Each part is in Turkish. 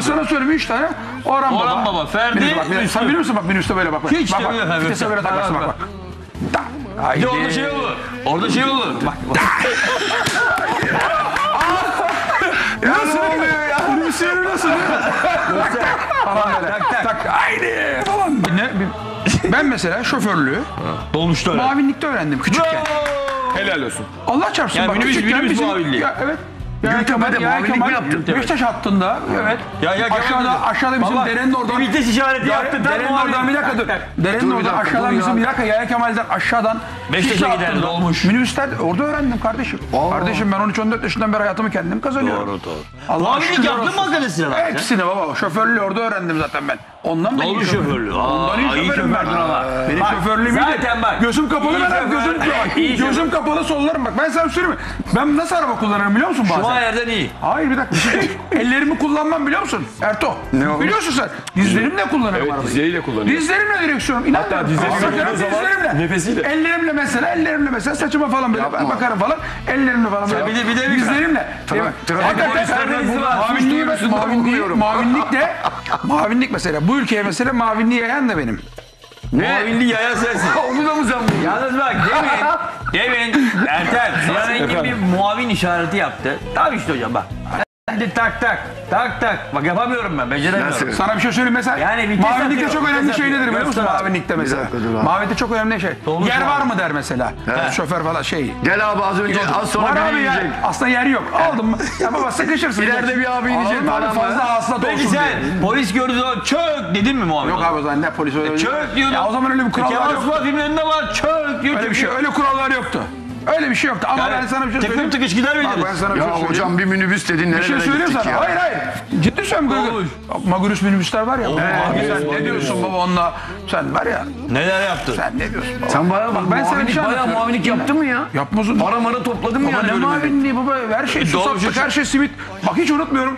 Sana söyleyeyim 3 tane. Orhan Baba. Orhan Baba, Ferdi, Minibüs bak, Müslüm. Sen biliyor musun bak minibüste böyle bak. bak. Hiç bak, bak. bilmiyorum. Vitese böyle takarsın bak bak. Da. Bir Haydi. de orada şey olur. Orada şey olur. Bak, bak. Nasıl oluyor ya? Minibüsü nasıl? tak tak. Falan böyle. Tak tak. Haydi falan. Ne? bir- Ben mesela şoförlüğü Dolmuşta öyle. mavinlikte öğrendim küçükken. Helal olsun. Allah çarpsın Yani bak. minibüs- küçükken minibüs bizim- muavinliği. Ya, evet. Gültepe'de muavinlik mi yaptın? Beşiktaş hattında. Evet. Ya, ya, aşağıda, aşağıda bizim Baba, derenin oradan. bir vites işareti Ya, yaptı, Derenin oradan bir dakika dur. Derenin oradan aşağıdan bizim bir dakika Yaya Kemal'den aşağıdan. Beşiktaş'a hattında. dolmuş. Minibüsler orada öğrendim kardeşim. Kardeşim ben 13-14 yaşından beri hayatımı kendim kazanıyorum. Doğru doğru. Allah şükürler yaptın mı sen? Hepsini baba. Şoförlüğü orada öğrendim zaten ben. Ondan da iyi şoförlüğü. Ondan iyi iyi şoförüm ben. Benim şoförlüğüm zaten bak. Gözüm kapalı İyi ben gözüm, İyi gözüm kapalı sollarım bak. Ben sana şey söyleyeyim mi? Ben nasıl araba kullanırım biliyor musun Şu bazen? ayardan iyi. Hayır bir dakika. şey- Ellerimi kullanmam biliyor musun? Erto. Ne olmuş? Biliyorsun sen. Dizlerimle kullanırım Evet arabayı. dizleriyle kullanıyor. Dizlerimle direksiyonum. İnan Hatta bana. dizleri Sakarım gördüğün zaman dizlerimle. nefesiyle. Ellerimle mesela, ellerimle mesela saçıma falan böyle Yapma. bakarım falan. Ellerimle falan böyle. bir de- bir de bir- Dizlerimle. Trafik Hakikaten izi var. Mavinliği mavinlik de, mavinlik mesela bu ülkeye mesela mavinliği yayan da benim. Muavinliği yaya sensin. Onu da mı sen buldun? Yalnız bak demin, demin Ertem Sinan Engin bir muavin işareti yaptı. Tamam işte hocam bak. Hadi tak tak tak tak. Bak yapamıyorum ben beceremiyorum. Nasıl? Sana bir şey söyleyeyim mesela. Yani vites mavinlikte atıyor, çok önemli şey nedir biliyor musun mavinlikte mesela? Mavinlikte çok önemli şey. Dolmuş yer var mı der mesela. Şoför falan şey. Gel abi az önce az sonra Var abi ya. Aslında yer yok. Aldım mı? Ya baba sıkışırsın. İleride bir abi inecek Aldım abi, falan fazla hasılat Peki olsun sen diye. polis gördüğü zaman çök dedin mi muavin? Yok abi o zaman ne polis öyle. Çök diyordun. Ya o zaman öyle bir kurallar Kemal yok. Sunal filmlerinde var çök diyor. Öyle bir şey, öyle kurallar yoktu. Öyle bir şey yoktu. Ama ben sana bir şey söyleyeyim. tıkış gider Bak miydiniz? ben sana bir şey Ya söyleyeyim. hocam bir minibüs dedin Bir şey nerelere söyleyeyim gittik sana. ya. Hayır hayır. Ciddi söylüyorum. Magurus minibüsler var ya. Abi sen ne diyorsun baba onunla? Sen var ya. Neler yaptı? Sen ne diyorsun baba? Sen bayağı Bak ben sana bir şey bayağı anlatıyorum. muavinlik yaptın mı ya? Yapmasın. Para mara topladın mı Baba yani ne mavinliği baba her şey doğru susattık şey- her şey simit. Bak hiç unutmuyorum.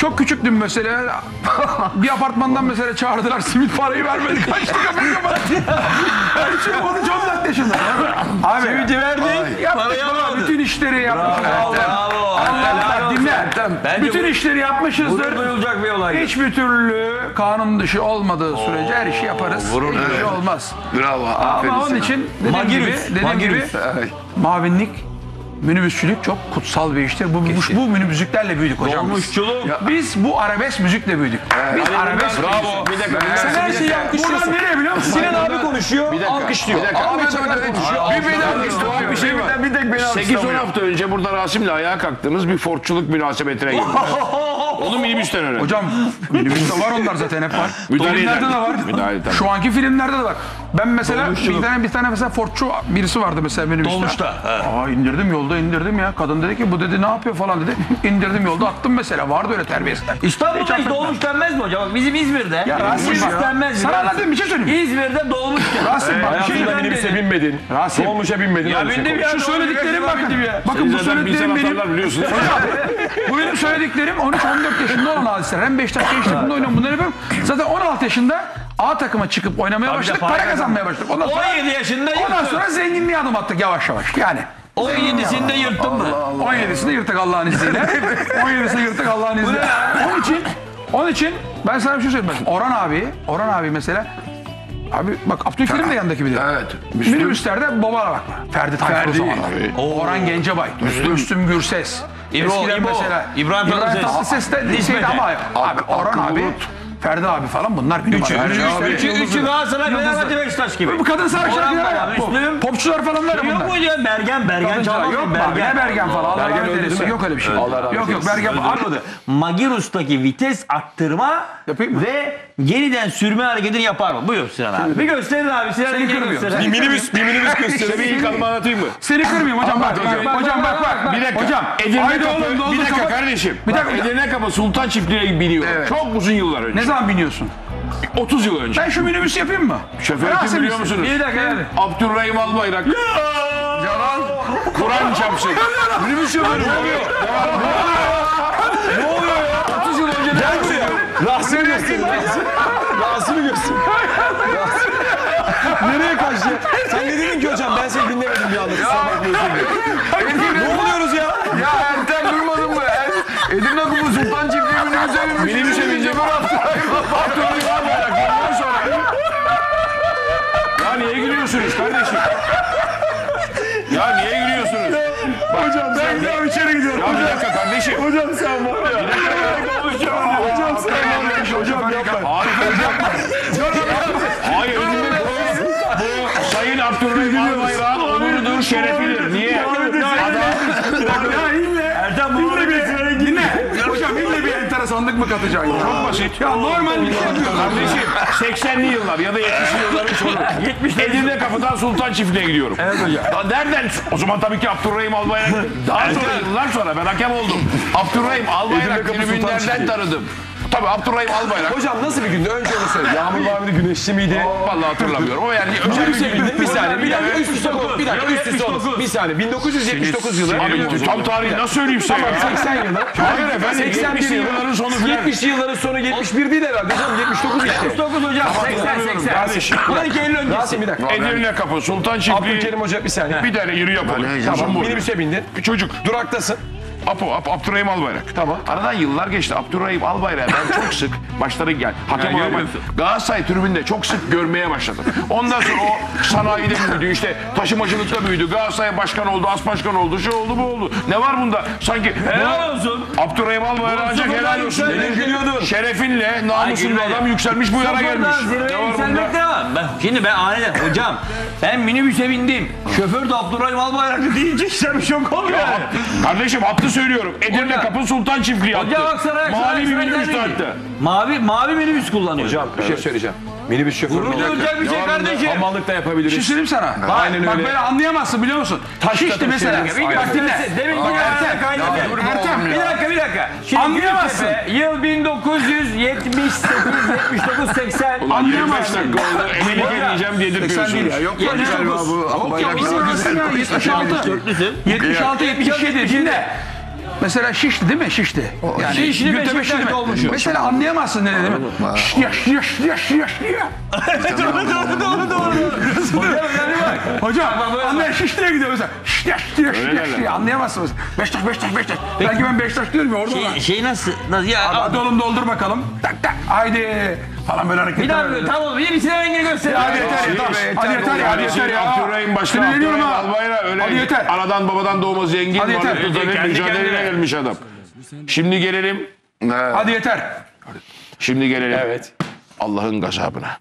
Çok küçüktüm mesela. bir apartmandan mesela çağırdılar simit parayı vermedi. Kaçtı kapıyı kapattı. Ben şimdi 13-14 yaşında. Abi. Simiti verdi, Yaptık parayı baba, alamadı. Bütün işleri yaptık. Bravo, bravo. Allah dinle. Bence Bütün bu- işleri yapmışızdır. Gurur duyulacak bir olay. Hiçbir türlü kanun dışı olmadığı sürece her işi yaparız. Hiçbir şey olmaz. Bravo. Ama onun için dediğim gibi, dediğim gibi mavinlik, minibüsçülük çok kutsal bir iştir. Bu, bu, bu minibüslerle büyüdük hocam. Dolmuşçuluk. Biz bu arabesk müzikle büyüdük. Biz arabesk Bravo. Bir dakika. Sen her şeyi alkışlıyorsun. Buradan nereye biliyor musun? Sinan abi konuşuyor, alkışlıyor. Bir dakika. Ahmet Ahmet Hoca konuşuyor. Bir beni alkışlamıyor. Bir şey var. Bir tek beni 8-10 alkışlamıyor. hafta önce burada Rasim'le ayağa kalktığımız bir fortçuluk münasebetine girdik. Onu minibüsten öğrendim. Hocam minibüste var onlar zaten hep var. Filmlerde de var. Müdahale. Şu anki filmlerde de var. Ben mesela bir tane bir tane mesela Fordçu birisi vardı mesela minibüste. Dolmuşta. Aa indirdim yolda indirdim ya. Kadın dedi ki bu dedi ne yapıyor falan dedi. İndirdim yolda attım mesela. Vardı öyle terbiyesizler. İstanbul'da hiç dolmuş denmez mi hocam? Bak Bizim İzmir'de Ya Rasim dolmuş bak. denmez mi? Sana anlatayım bir şey söyleyeyim. İzmir'de dolmuş denmez. Rasim bak bir şey Hayatında minibüse binmedin. Rasim. Dolmuşa binmedin. Ya öyle şey bindim ya. Şu söylediklerim bakın. Bakın bu zaten söylediklerim benim. atarlar biliyorsun. Bu benim söylediklerim 13-14 yaşında olan hadiseler. Hem Beşiktaş genç takımda oynuyorum bunları yapıyorum. Zaten 16 yaşında A takıma çıkıp oynamaya başladık. para Para kazanmaya başladık. Ondan sonra, 17 yaşında ondan yırttın. sonra zenginliğe adım attık yavaş yavaş. Yani 17'sinde yırttın mı? 17'sinde yırttık Allah'ın izniyle. 17'sinde yırttık Allah'ın izniyle. Onun için onun için ben sana bir şey söyleyeyim. Orhan abi, Orhan abi mesela Abi bak Abdülkerim de yanındaki bir. Evet. Müslüm. Minibüslerde babalar bak. Ferdi Tayfur o Ferdi. zamanlar. Orhan Gencebay. Müslüm, Gürses. İbo, İbo. mesela İbrahim Tatlıses. Tatlıses de şeydi ama abi Orhan abi, Bulut. Ferdi abi falan bunlar bir numara. Üçü- abi. üçü- Üçü, üçü Galatasaray, Fenerbahçe, Beşiktaş gibi. Bu kadın sarı Orhan şarkılar var, ya. bu. Müslüm. Popçular falan var Yok bunlar. mu ya Bergen, Bergen çalmaz yok abi? Ne Bergen falan. Allah Bergen eylesin. değil mi? Yok öyle bir şey. Allah Yok yok Bergen. Abi, Magirus'taki vites arttırma ve yeniden sürme hareketini yapar mı? Buyur Sinan abi. Bir gösterin abi. Sinan Seni Engin'i kırmıyor. gösterin. Bir minibüs, bir minibüs göstereyim. Bir ilk adımı anlatayım mı? Seni kırmayayım hocam bak. hocam. bak, bak. Bir dakika. Hocam. Edirne kapı, bir dakika kardeşim. Bir dakika, Bak, bir dakika. Edirne kapı Sultan Çiftliği'ne biniyor. Çok uzun yıllar önce. Zaman biniyorsun? 30 yıl önce. Ben şu minibüs yapayım mı? Şoför Rasim kim biliyor misin? musunuz? Bir dakika yani. Abdurrahim Albayrak. Yalan. Kur'an çarpsın. Minibüs şoförü. Ne oluyor? Ne oluyor ya? 30 yıl önce ne buraya? Rasim'i gösterin. Rasim'i gösterin. Nereye kaçtı? Sen ne dedin ki hocam? Ben seni dinlemedim bir anda. Kusura bakma özür dilerim. Ne oluyoruz ya? Ya Ertem durmadın mı? Er- Edirne Kumu Sultan Çiftliği minibüse binmiş. Minibüse binecek. Abdurrahim Albayrak. Ondan sonra. Ya niye gülüyorsunuz kardeşim? Ya niye gülüyorsunuz? Hocam ben de içeri gidiyorum. Ya bir dakika kardeşim. Hocam sen var ya. Hocam sen var ya. Hocam yapma. Hayır yapma. Hayır. Bu Sayın Abdurrahim Albayrak'ın onurudur, şerefidir. Niye? Ya ille. Ertem bu İlle bir dinle. Hocam ille enteresanlık mı katacaksın ya? Çok basit. Ya normal bir şey yapıyorsun. Kardeşim 80'li yıllar ya da 70'li yılların sonu. 70'li Edirne kapıdan Sultan Çiftliği'ne gidiyorum. Evet hocam. Nereden? O zaman tabii ki Abdurrahim Albayrak. Daha sonra yıllar sonra ben hakem oldum. Abdurrahim Albayrak tribünlerden tanıdım. Tabii Abdurrahim Albayrak. Hocam nasıl bir gündü? Önce onu söyle. Yağmur var mıydı? Güneşli miydi? Vallahi hatırlamıyorum ama yani özel bir gün. bir saniye, bir dakika üst üste koy. Bir dakika üst üste olsun. Bir saniye, 1979 yılı. Abi tam tarihi nasıl söyleyeyim size ya? 80 yılı. Hayır efendim 81 70'li yılların sonu filan. 70 yılların sonu 71 değil herhalde hocam 79 işte. 79 hocam. 80 80. Kardeşim. Ulan iki Eylül öncesi. Bir dakika. Edirne kapı Sultan Çiftliği. Abdülkerim Hoca bir saniye. Bir tane yürü yapalım. Tamam minibüse bindin. Bir çocuk. Duraktasın. Apo, Ap, Abdurrahim Albayrak. Tamam. Aradan yıllar geçti. Abdurrahim Albayrak ben çok sık başları gel. Hakem olarak görüyorsun. Galatasaray tribünde çok sık görmeye başladım. Ondan sonra o sanayide büyüdü. işte taşımacılıkta büyüdü. Galatasaray başkan oldu, as başkan oldu, şu oldu, bu oldu. Ne var bunda? Sanki Helal olsun. Abdurrahim Albayrak ancak helal olsun. Şerefin- Şerefinle, namusunla adam yükselmiş bu yana gelmiş. Ne var bunda? şimdi ben aniden hocam ben minibüse bindim. Şoför de Abdurrahim Albayrak'ı deyince işte bir şok oluyor yani. Kardeşim haklı söylüyorum. Edirne Hocam. Kapı Sultan Çiftliği attı. Hocam Aksaray Mavi bir minibüs attı. Mavi, mavi minibüs kullanıyor. Hocam bir şey söyleyeceğim. Minibüs şoförü Gurur duyulacak bir şey kardeşim. Hamallık da Bir şey yapabiliriz. söyleyeyim sana. Aynen Bak öyle. böyle anlayamazsın biliyor musun? Şişti mesela. Bak dinle. Demin bir Ertem, kaynadı. Ertem, Bir dakika bir dakika. Şimdi Anlayamazsın. Gültepe, Yıl 1978, 79, 80. 25 Anlayamazsın. dakika Emelik Hocam. edeceğim diye dedirtiyorsunuz. Yok galiba dokuz. bu. Yok ya bilmiyorsun ya 76. 76 77 şimdi. Mesela şişti değil mi? Şişti. Yani Şişli Beşiktaş'ta olmuşum. Mesela anlayamazsın ne dediğimi. Şişti ya şişti ya şişti ya şişti ya şişti ya. Doğru doğru doğru. Hocam yani bak. Hocam anlayan şiştiye gidiyor mesela. Şişti ya şişti ya şişti ya Öyle şişti derler. ya. Anlayamazsın mesela. Beşiktaş Beşiktaş Beşiktaş. Belki ben Beşiktaş diyorum ya orada. Şey, şey nasıl? nasıl ya? Hadi oğlum doldur bakalım. Tak tak. Haydi. Falan böyle hareketler. Bir daha böyle. tamam bir bir silah rengini göster. Hadi yeter ya. Hadi yeter ya. Hadi yeter ya. Abdurrahim Sinirleniyorum Abdurrahim ha. Albayrak öyle Hadi yeter. anadan babadan doğma zengin Hadi yeter. kendine. gelmiş adam. Şimdi gelelim Hadi yeter. şimdi gelelim Evet. Allah'ın gazabına.